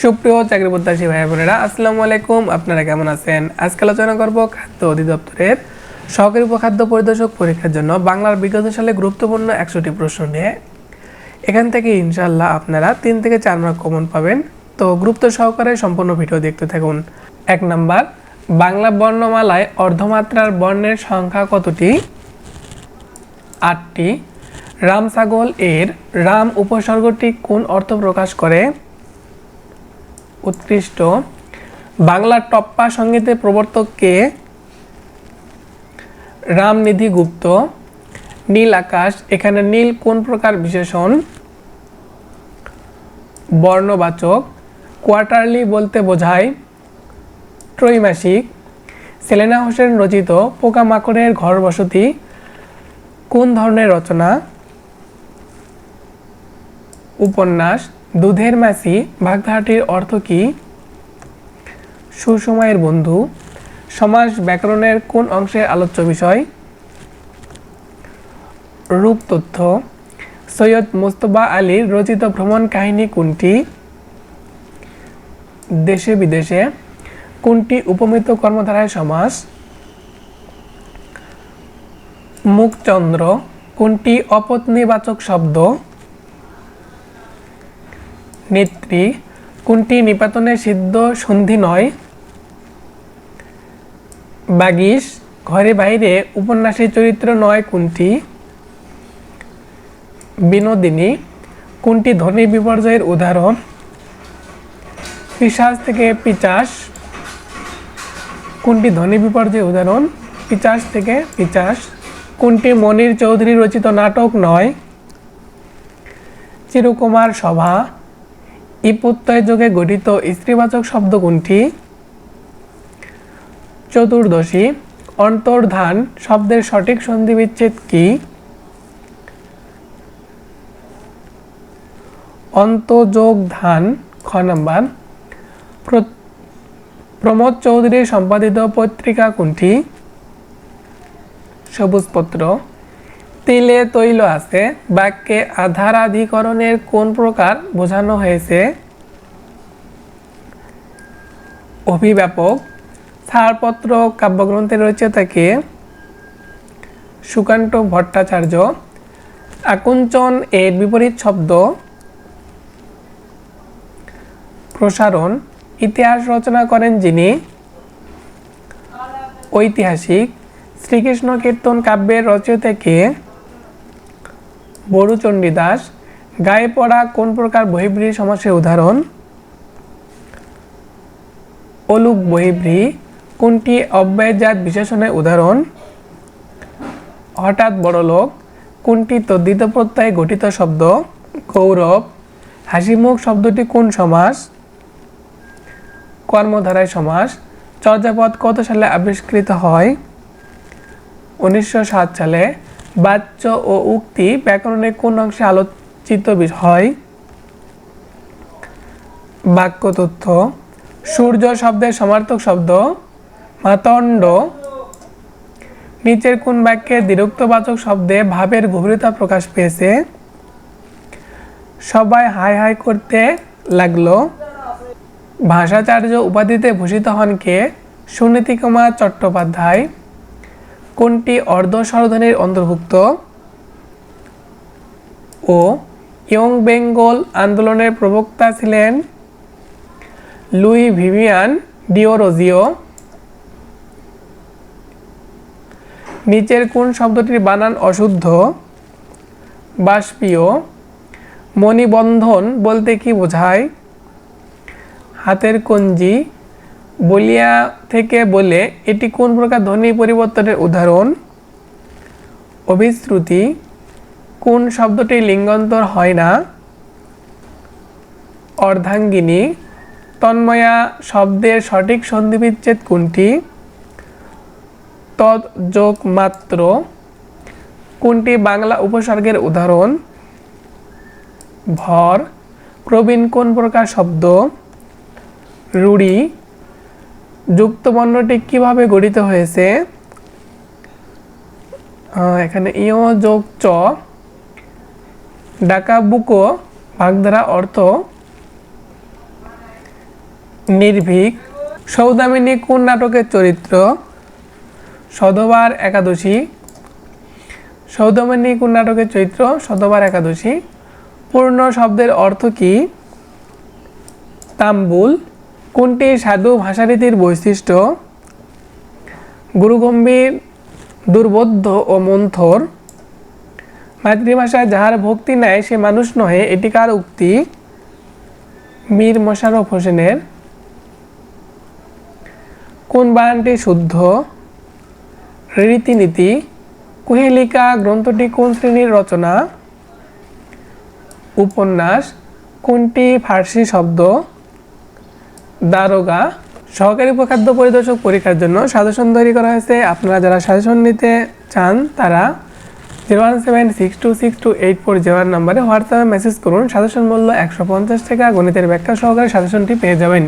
সুপ্রিয় চাকরি প্রত্যাশী ভাই বোনেরা, আসসালামু আলাইকুম। আপনারা কেমন আছেন? আজকে আলোচনা করব খাদ্য অধিদপ্তরের সহকারী উপখাদ্য পরিদর্শক পরীক্ষার জন্য বাংলার বিগত সালে গুরুত্বপূর্ণ একশোটি প্রশ্ন নিয়ে। এখান থেকে ইনশাল্লাহ আপনারা তিন থেকে চার মার্ক কমন পাবেন। তো গুরুত্ব সহকারে সম্পূর্ণ ভিডিও দেখতে থাকুন। এক নাম্বার, বাংলা বর্ণমালায় অর্ধমাত্রার বর্ণের সংখ্যা কতটি? আটটি। রাম ছাগল এর রাম উপসর্গটি কোন অর্থ প্রকাশ করে? উৎকৃষ্ট। বাংলার টপ্পা সঙ্গীতের প্রবর্তক কে রামনিধি গুপ্ত। নীল আকাশ, এখানে নীল কোন প্রকার বিশেষণ? বর্ণবাচক। কোয়ার্টারলি বলতে বোঝায় ত্রৈমাসিক। সেলেনা হোসেন রচিত পোকামাকড়ের ঘর বসতি, কোন ধরনের রচনা? উপন্যাস। দুধের মাসি বাগধারাটির অর্থ কি? সুসময়ের বন্ধু। সমাজ ব্যাকরণের কোন অংশের আলোচ্য বিষয়? রূপ তথ্য। সৈয়দ মোস্তফা আলীর রচিত ভ্রমণ কাহিনী কোনটি? দেশে বিদেশে। কোনটি উপমিত কর্মধারায় সমাস? মুখচন্দ্র। কোনটি অপত্নীবাচক শব্দ? নেত্রী, কোনটি নিপাতনে সিদ্ধ সন্ধি নয়? বাগিস ঘরে বাইরে উপন্যাসের চরিত্র নয় কোনটি? বিনোদিনী, কোনটি ধ্বনি বিপর্যয়ের উদাহরণ? পিশাচ থেকে পিচাস, কোনটি ধ্বনি বিপর্যয়ের উদাহরণ? পিচাস থেকে পিচাস, কোনটি মনির চৌধুরী রচিত নাটক নয়? চিরকুমার সভা ই প্রত্যয় যোগে গঠিত স্ত্রীবাচক শব্দ কোনটি? চতুর্দশী, অন্তর্ধান, শব্দের সঠিক সন্ধি বিচ্ছেদ কি? অন্তযোগ ধান খ নাম্বার। প্র- প্রমোদ চৌধুরী সম্পাদিত পত্রিকা কোনটি? সবুজপত্র। তিলে তৈল আছে, বাক্যে আধারাধিকরণের কোন প্রকার বোঝানো হয়েছে? অভিব্যাপক। ছাড়পত্র কাব্যগ্রন্থের রচয়িতাকে সুকান্ত ভট্টাচার্য, আকুঞ্চন এর বিপরীত শব্দ, প্রসারণ, ইতিহাস রচনা করেন যিনি ঐতিহাসিক শ্রীকৃষ্ণ কীর্তন কাব্যের রচয়িতাকে বড়ুচণ্ডী দাস। গায়ে পড়া কোন প্রকার বহিব্রী সমাসের উদাহরণ? অলুক বহিব্রী কোনটি অব্যয়জাত বিশেষণের উদাহরণ? হঠাৎ বড়লোক কোনটি তদ্ধিত প্রত্যয়ে গঠিত শব্দ? গৌরব হাসিমুখ শব্দটি কোন সমাস? কর্মধারায় সমাস, চর্যাপদ কত সালে আবিষ্কৃত হয়? উনিশশো সাত সালে বাচ্য ও উক্তি ব্যাকরণের কোন অংশে আলোচিত হয়? বাক্য তথ্য সূর্য শব্দের সমার্থক শব্দ মাতণ্ড। নিচের কোন বাক্যে দ্বিরুক্তবাচক শব্দে ভাবের গভীরতা প্রকাশ পেয়েছে? সবাই হাই হাই করতে লাগল। ভাষাচার্য উপাধিতে ভূষিত হন কে? সুনীতি কুমার চট্টোপাধ্যায়। কোনটি অর্ধ স্বরধ্বনির অন্তর্ভুক্ত? ও, ইয়ং বেঙ্গল আন্দোলনের প্রবক্তা ছিলেন লুই ভিভিয়ান ডিওরোজিও নিচের কোন শব্দটির বানান অশুদ্ধ? বাষ্পীয়। মণিবন্ধন বলতে কি বোঝায়? হাতের কঞ্জি। বলিয়া থেকে বলে, এটি কোন প্রকার ধ্বনি পরিবর্তনের উদাহরণ? অভিশ্রুতি। কোন শব্দটি লিঙ্গান্তর হয় না? অর্ধাঙ্গিনী। তন্ময়া শব্দের সঠিক সন্ধিবিচ্ছেদ কোনটি? তদ যোগ মাত্র কোনটি বাংলা উপসর্গের উদাহরণ? ভর। প্রবীণ কোন প্রকার শব্দ? রুড়ি। যুক্ত বর্ণটি কীভাবে গঠিত হয়েছে? এখানে ইয় যোগ চ। ডাকা বুকো ভাগধারা অর্থ নির্ভীক, সৌদামিনী কোন নাটকের চরিত্র? সধবার একাদশী। সৌদামিনী কোন নাটকের চরিত্র? সধবার একাদশী। পূর্ণ শব্দের অর্থ কি? তাম্বুল। কোনটি সাধু ভাষারীতির বৈশিষ্ট্য? গুরুগম্ভীর, দুর্বোধ্য ও মন্থর। মাতৃভাষায় যাহার ভক্তি নাই সে মানুষ নহে এটি কার উক্তি মীর মোশাররফ হোসেনের। কোন বানানটি শুদ্ধ? রীতিনীতি, কুহেলিকা গ্রন্থটি কোন শ্রেণির রচনা? উপন্যাস, কোনটি ফার্সি শব্দ? দারোগা, সহকারী উপখাদ্য পরিদর্শক পরীক্ষার জন্য সাজেশন তৈরি করা হয়েছে। আপনারা যারা সাজেশন নিতে চান, তারা zero one seven six two six two eight four zero নাম্বারে হোয়াটসঅ্যাপে মেসেজ করুন। সাজেশন মূল্য একশো পঞ্চাশ টাকা। গণিতের ব্যাখ্যা সহকারে সাজেশনটি পেয়ে যাবেন।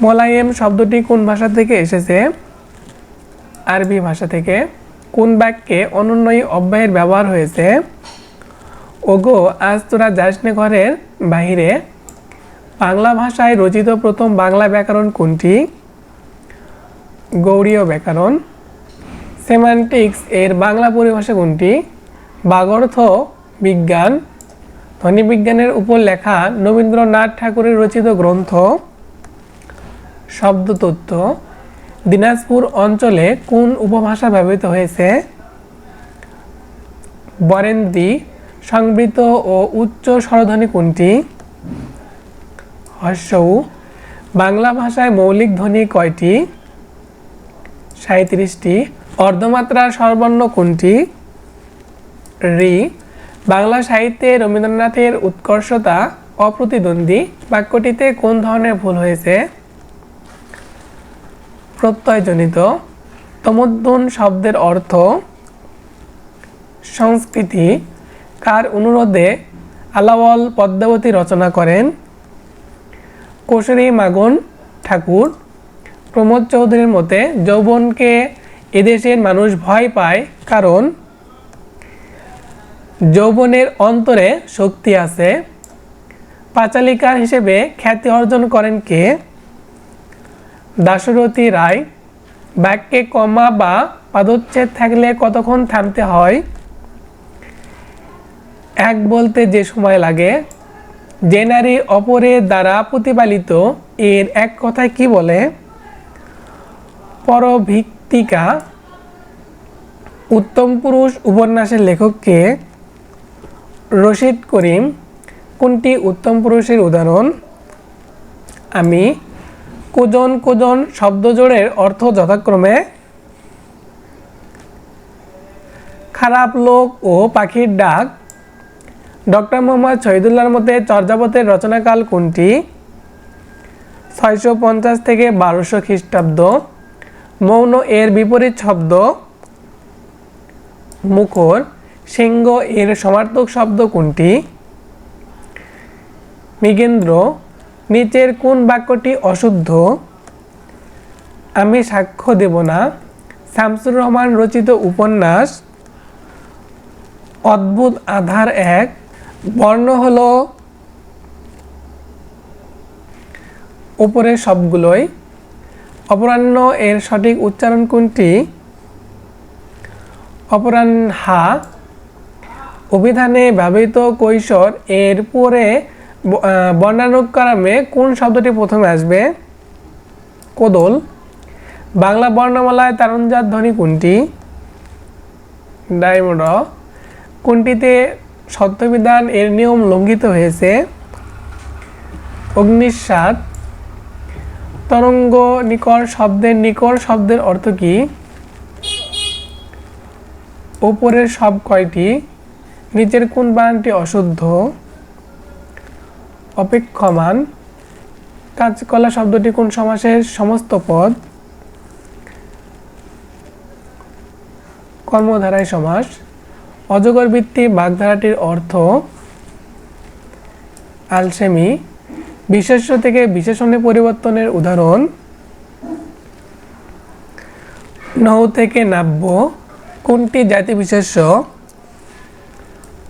মোলায়েম শব্দটি কোন ভাষা থেকে এসেছে? আরবি ভাষা থেকে। কোন বাক্যে অনুন্নয়ী অব্যয়ের ব্যবহার হয়েছে? ওগো, আজ তোরা যাসনে ঘরের বাহিরে। বাংলা ভাষায় রচিত প্রথম বাংলা ব্যাকরণ কোনটি? গৌড়ীয় ব্যাকরণ। সেমান্টিক্স এর বাংলা পরিভাষা কোনটি? বাগর্থ বিজ্ঞান। ধ্বনিবিজ্ঞানের উপর লেখা রবীন্দ্রনাথ ঠাকুরের রচিত গ্রন্থ। শব্দতত্ত্ব, দিনাজপুর অঞ্চলে কোন উপভাষা ব্যবহৃত হয়েছে? বরেন্দ্রী, সংবৃত ও উচ্চ স্বরধ্বনি কোনটি? হর্ষৌ, বাংলা ভাষায় মৌলিক ধ্বনি কয়টি? সাঁত্রিশটি অর্ধমাত্রার সর্বর্ণ কোনটি? রি। বাংলা সাহিত্যে রবীন্দ্রনাথের উৎকর্ষতা, অপ্রতিদ্বন্দ্বী। বাক্যটিতে কোন ধরনের ভুল হয়েছে? প্রত্যয়জনিত, তমোদ্দন শব্দের অর্থ সংস্কৃতি, কার অনুরোধে আলাওয়াল পদ্মাবতী রচনা করেন কোশরী মাগন ঠাকুর। প্রমোদ চৌধুরীর মতে, যৌবনকে এদেশের মানুষ ভয় পায় কারণ যৌবনের অন্তরে শক্তি আছে। পাঁচালিকার হিসেবে খ্যাতি অর্জন করেন কে? দাশরথী রায়, বাক্যে কমা বা পাদচ্ছেদ থাকলে কতক্ষণ থামতে হয়? এক বলতে যে সময় লাগে, যে নারী অপরের দ্বারা প্রতিপালিত, এর এক কথায় কি বলে? পরভিত্তিকা, উত্তম পুরুষ উপন্যাসের লেখককে রশিদ করিম, কোনটি উত্তম পুরুষের উদাহরণ? আমি কুজন কুজন শব্দজোড়ের অর্থ যথাক্রমে খারাপ লোক ও পাখির ডাক। ডক্টর মোহাম্মদ শহীদুল্লাহর মতে চর্যাপতের রচনাকাল কোনটি? ছয়শো পঞ্চাশ থেকে বারোশো খ্রিস্টাব্দ। মৌন এর বিপরীত শব্দ মুখর। সিংহ এর সমার্থক শব্দ কোনটি? মৃগেন্দ্র। নিচের কোন বাক্যটি অশুদ্ধ? আমি সাক্ষ্য দেব না। শামসুর রহমান রচিত উপন্যাস, অদ্ভুত আধার এক, বর্ণ হল উপরের সবগুলোই। অপরাহ্ন এর সঠিক উচ্চারণ কোনটি? অপরাহ্নহা অভিধানে ব্যবহৃত কৈশোর এর পরে ব- আহ, বর্ণানুক্রমে কোন শব্দটি প্রথমে আসবে? কোদল। বাংলা বর্ণমালায় তারণজাত ধ্বনি কোনটি? ডায়মন্ড। কোনটিতে সত্যবিধান এর নিয়ম লঙ্ঘিত হয়েছে? অগ্নিস্বাদ তরঙ্গ নিকর শব্দের নিকর শব্দের অর্থ কি? ওপরের সব কয়টি? নিচের কোন বানানটি অশুদ্ধ? অপেক্ষমান। কাঁচকলা শব্দটি কোন সমাসের সমস্ত পদ? কর্মধারায় সমাস। অজগর ভিত্তি বাগধারাটির অর্থ আলসেমি। বিশেষ্য থেকে বিশেষণে পরিবর্তনের উদাহরণ নৌ থেকে নাব্য। কোনটি জাতি বিশেষ্য?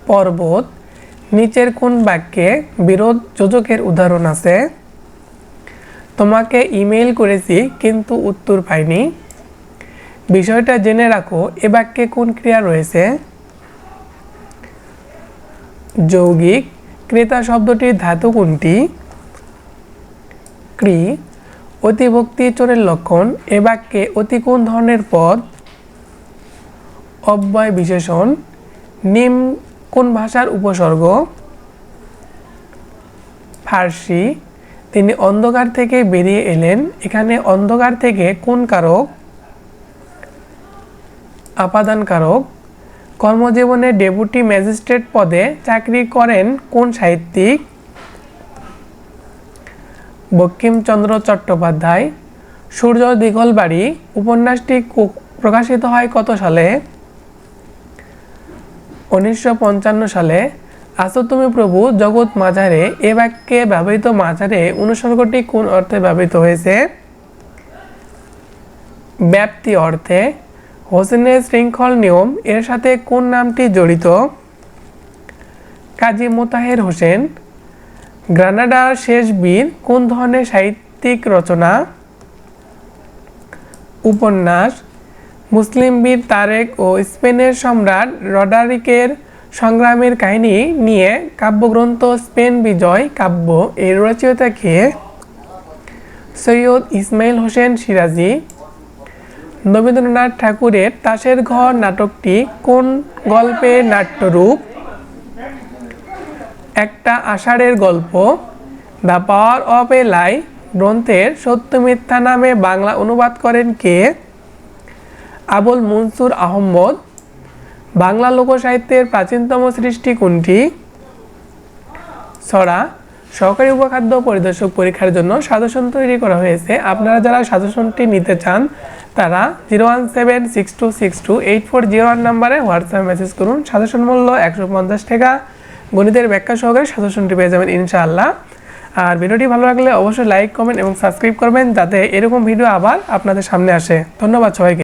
পর্বত। নিচের কোন বাক্যে বিরোধ যোজকের উদাহরণ আছে? তোমাকে ইমেল করেছি, কিন্তু উত্তর পাইনি। বিষয়টা জেনে রাখো, এ বাক্যে কোন ক্রিয়া রয়েছে? যৌগিক ক্রেতা শব্দটির ধাতু কোনটি? ক্রি, অতিভক্তি চোরের লক্ষণ। এ বাক্যে অতি কোন ধরনের পদ? অব্যয় বিশেষণ। নিম কোন ভাষার উপসর্গ? ফার্সি। তিনি অন্ধকার থেকে বেরিয়ে এলেন। এখানে অন্ধকার থেকে কোন কারক? আপাদান কারক। কর্মজীবনে ডেপুটি ম্যাজিস্ট্রেট পদে চাকরি করেন কোন সাহিত্যিক? বঙ্কিমচন্দ্র চট্টোপাধ্যায়। সূর্য দিগলবাড়ি উপন্যাসটি প্রকাশিত হয় কত সালে? উনিশশো পঞ্চান্ন সালে আসো তুমি প্রভু জগৎ মাঝারে এ বাক্যে ব্যবহৃত মাঝারে অনুসর্গটি কোন অর্থে ব্যবহৃত হয়েছে? ব্যাপ্তি অর্থে হোসেনের শৃঙ্খল নিয়ম এর সাথে কোন নামটি জড়িত? কাজী মোতাহের হোসেন, গ্রানাডার শেষ বীর কোন ধরনের সাহিত্যিক রচনা? উপন্যাস মুসলিম বীর তারেক ও স্পেনের সম্রাট রডারিকের সংগ্রামের কাহিনী নিয়ে কাব্যগ্রন্থ স্পেন বিজয় কাব্য এর রচয়িতা কে? সৈয়দ ইসমাইল হোসেন সিরাজি। রবীন্দ্রনাথ ঠাকুরের তাসের ঘর নাটকটি কোন গল্পের নাট্যরূপ? একটা আষাঢ়ের গল্প, দ্য পাওয়ার অফ এ লাই, গ্রন্থের সত্য মিথ্যা নামে বাংলা অনুবাদ করেন কে? আবুল মনসুর আহম্মদ, বাংলা লোকসাহিত্যের প্রাচীনতম সৃষ্টি কোনটি? ছড়া সহকারী উপখাদ্য পরিদর্শক পরীক্ষার জন্য সাজেশন তৈরি করা হয়েছে। আপনারা যারা সাজেশনটি নিতে চান, তারা zero one seven six two six two eight four zero one নাম্বারে হোয়াটসঅ্যাপ মেসেজ করুন। সাজেশন মূল্য একশো পঞ্চাশ টাকা। গণিতের ব্যাখ্যা সহকারে সাজেশনটি পেয়ে যাবেন ইনশাআল্লাহ। আর ভিডিওটি ভালো লাগলে অবশ্যই লাইক, কমেন্ট এবং সাবস্ক্রাইব করবেন, যাতে এরকম ভিডিও আবার আপনাদের সামনে আসে। ধন্যবাদ সবাইকে।